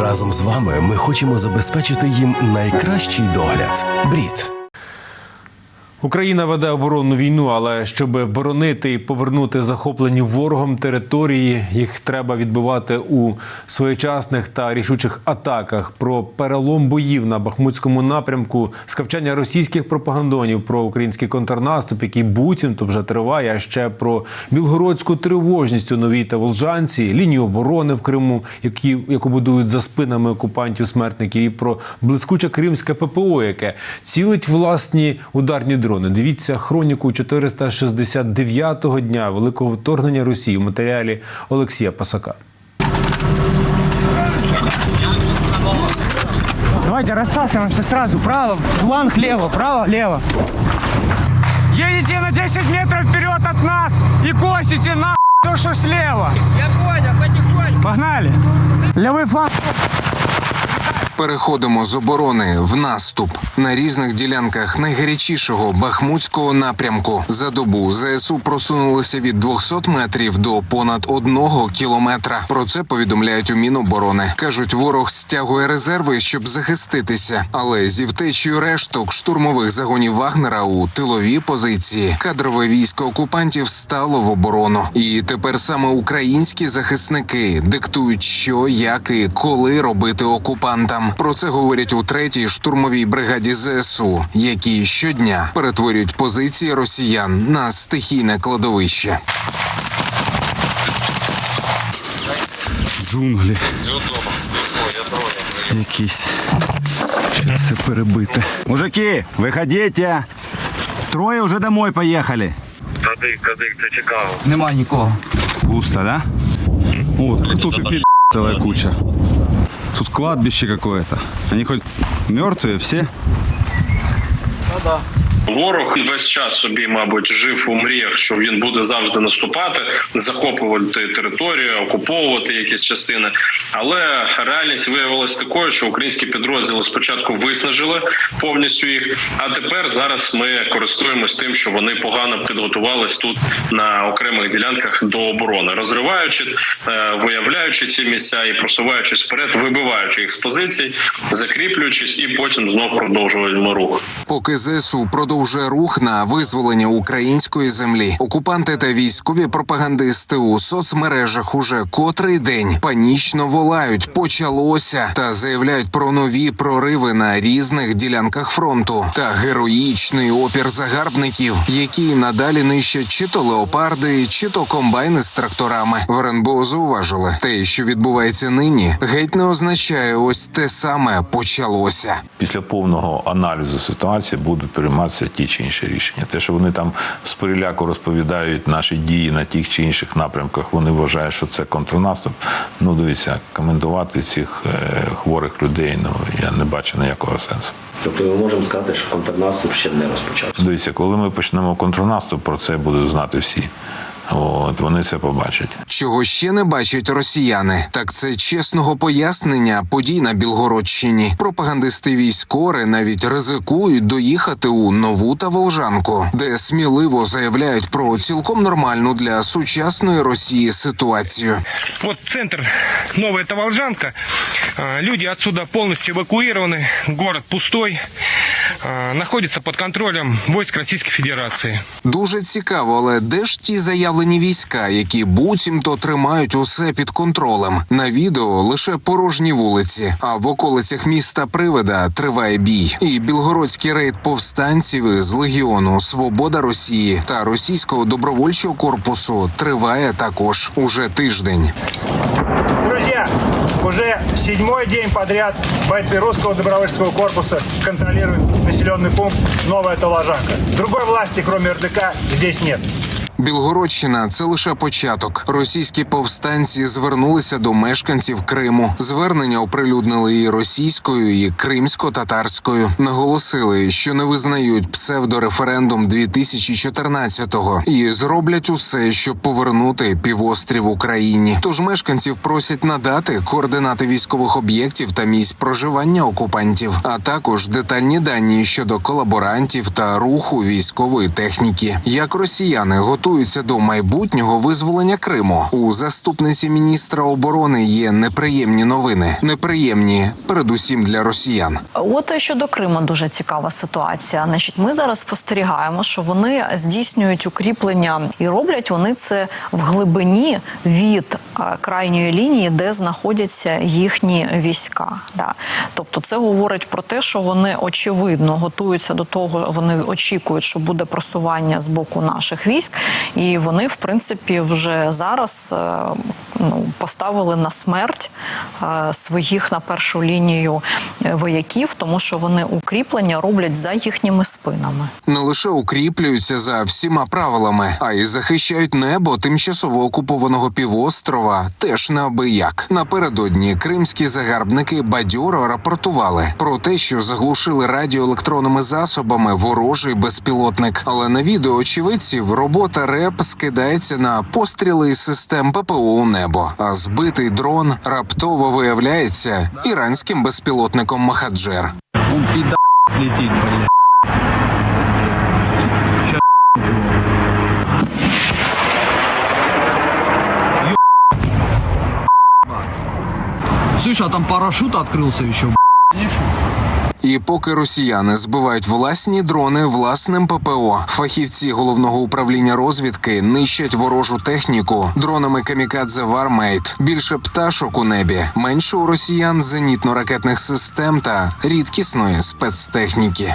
Разом з вами ми хочемо забезпечити їм найкращий догляд. Брід. Україна веде оборонну війну, але щоб боронити і повернути захоплені ворогом території, їх треба відбивати у своєчасних та рішучих атаках. Про перелом боїв на бахмутському напрямку, скавчання російських пропагандонів про український контрнаступ, який буцімто вже триває. А ще про білгородську тривожність у новій та Волжанці, лінію оборони в Криму, які яку будують за спинами окупантів смертників, і про блискуче кримське ППО, яке цілить власні ударні дрони. Дивіться хроніку 469-го дня великого вторгнення Росії у матеріалі Олексія Пасака. Давайте рассасываемся сразу. Право, фланг лево, право, лево. Едете на 10 метров вперед от нас и косите на то, что слева. Я понял, потихоньку. Погнали. Левый фланг. Переходимо з оборони в наступ на різних ділянках найгарячішого бахмутського напрямку. За добу ЗСУ просунулися від 200 метрів до понад одного кілометра. Про це повідомляють у Міноборони. кажуть, ворог стягує резерви, щоб захиститися, але зі втечею решток штурмових загонів Вагнера у тилові позиції кадрове військо окупантів стало в оборону. І тепер саме українські захисники диктують, що, як і коли робити окупантам. Про це говорять у третій штурмовій бригаді ЗСУ, які щодня перетворюють позиції росіян на стихійне кладовище. джунглі. Якісь. Все перебите. Мужики, виходите. Троє вже домой поїхали. Кадик, кадик, це цікаво. Нема никого. Густо, да? Вот, тут и пи*** целая куча. Тут кладбище какое-то. Они хоть мертвые все? Ворог весь час собі, мабуть, жив у мріях, що він буде завжди наступати, захоплювати територію, окуповувати якісь частини. Але реальність виявилася такою, що українські підрозділи спочатку виснажили повністю їх. А тепер зараз ми користуємось тим, що вони погано підготувались тут на окремих ділянках до оборони, розриваючи, е, виявляючи ці місця і просуваючись вперед, вибиваючи їх з позицій, закріплюючись, і потім знов продовжуємо рух. Поки ЗСУ продовжує рух на визволення української землі, окупанти та військові пропагандисти у соцмережах уже котрий день панічно волають. Почалося. Та заявляють про нові прориви на різних ділянках фронту. Та героїчний опір загарбників, які надалі нищать чи то леопарди, чи то комбайни з тракторами. В РНБО зауважили, те, що відбувається нині, геть не означає ось те саме почалося. Після повного аналізу ситуації будуть прийматися ті чи інші рішення. Те, що вони там з переляку розповідають наші дії на тих чи інших напрямках, вони вважають, що це контрнаступ. Ну, дивіться, коментувати цих е, хворих людей, ну я не бачу ніякого сенсу. Тобто ми можемо сказати, що контрнаступ ще не розпочався. Дивіться, коли ми почнемо контрнаступ, про це будуть знати всі. От вони це побачать. Чого ще не бачать росіяни, так це чесного пояснення подій на Білгородщині. Пропагандисти військори навіть ризикують доїхати у нову та Волжанку, де сміливо заявляють про цілком нормальну для сучасної Росії ситуацію. Вот центр, новая это Волжанка. А, Люди отсюда полностью эвакуированы. Город пустой. А, Находится под контролем войск Российской Федерации. Дуже цікаво, але де ж ті заявлені війська, які буцімто тримають усе під контролем? На відео лише порожні вулиці, а в околицях міста Привида триває бій. І білгородський рейд повстанців із легіону Свобода Росії та російського добровольчого корпусу триває також уже тиждень. Уже седьмой день подряд бойцы русского добровольческого корпуса контролируют населенный пункт Новая Толожанка. Другой власти, кроме РДК, здесь нет. Білгородщина це лише початок. Російські повстанці звернулися до мешканців Криму. Звернення оприлюднили і російською, і кримсько-татарською. Наголосили, що не визнають псевдореферендум 2014-го і зроблять усе, щоб повернути півострів Україні. Тож мешканців просять надати координати військових об'єктів та місць проживання окупантів, а також детальні дані щодо колаборантів та руху військової техніки. Як росіяни готують готуються до майбутнього визволення Криму. У заступниці міністра оборони є неприємні новини. Неприємні, передусім для росіян. От щодо Криму дуже цікава ситуація. Значить, ми зараз спостерігаємо, що вони здійснюють укріплення і роблять вони це в глибині від е, крайньої лінії, де знаходяться їхні війська. Да. Тобто, це говорить про те, що вони очевидно готуються до того, вони очікують, що буде просування з боку наших військ, і вони, в принципі, вже зараз е, ну, поставили на смерть е, своїх на першу лінію е, вояків, тому що вони укріплення роблять за їхніми спинами. Не лише укріплюються за всіма правилами, а й захищають небо тимчасово окупованого півострова теж неабияк. Напередодні кримські загарбники бадьоро рапортували про те, що заглушили радіоелектронними засобами ворожий безпілотник. Але на відео очевидців робота РЕП скидається на постріли систем ППО у небо. А збитий дрон раптово виявляється іранським безпілотником Махаджер. Он пида слетит, блядь. Слышь, а там парашют открылся еще, І поки росіяни збивають власні дрони власним ППО, фахівці головного управління розвідки нищать ворожу техніку дронами камікадзе Вармейт. Більше пташок у небі, менше у росіян зенітно-ракетних систем та рідкісної спецтехніки.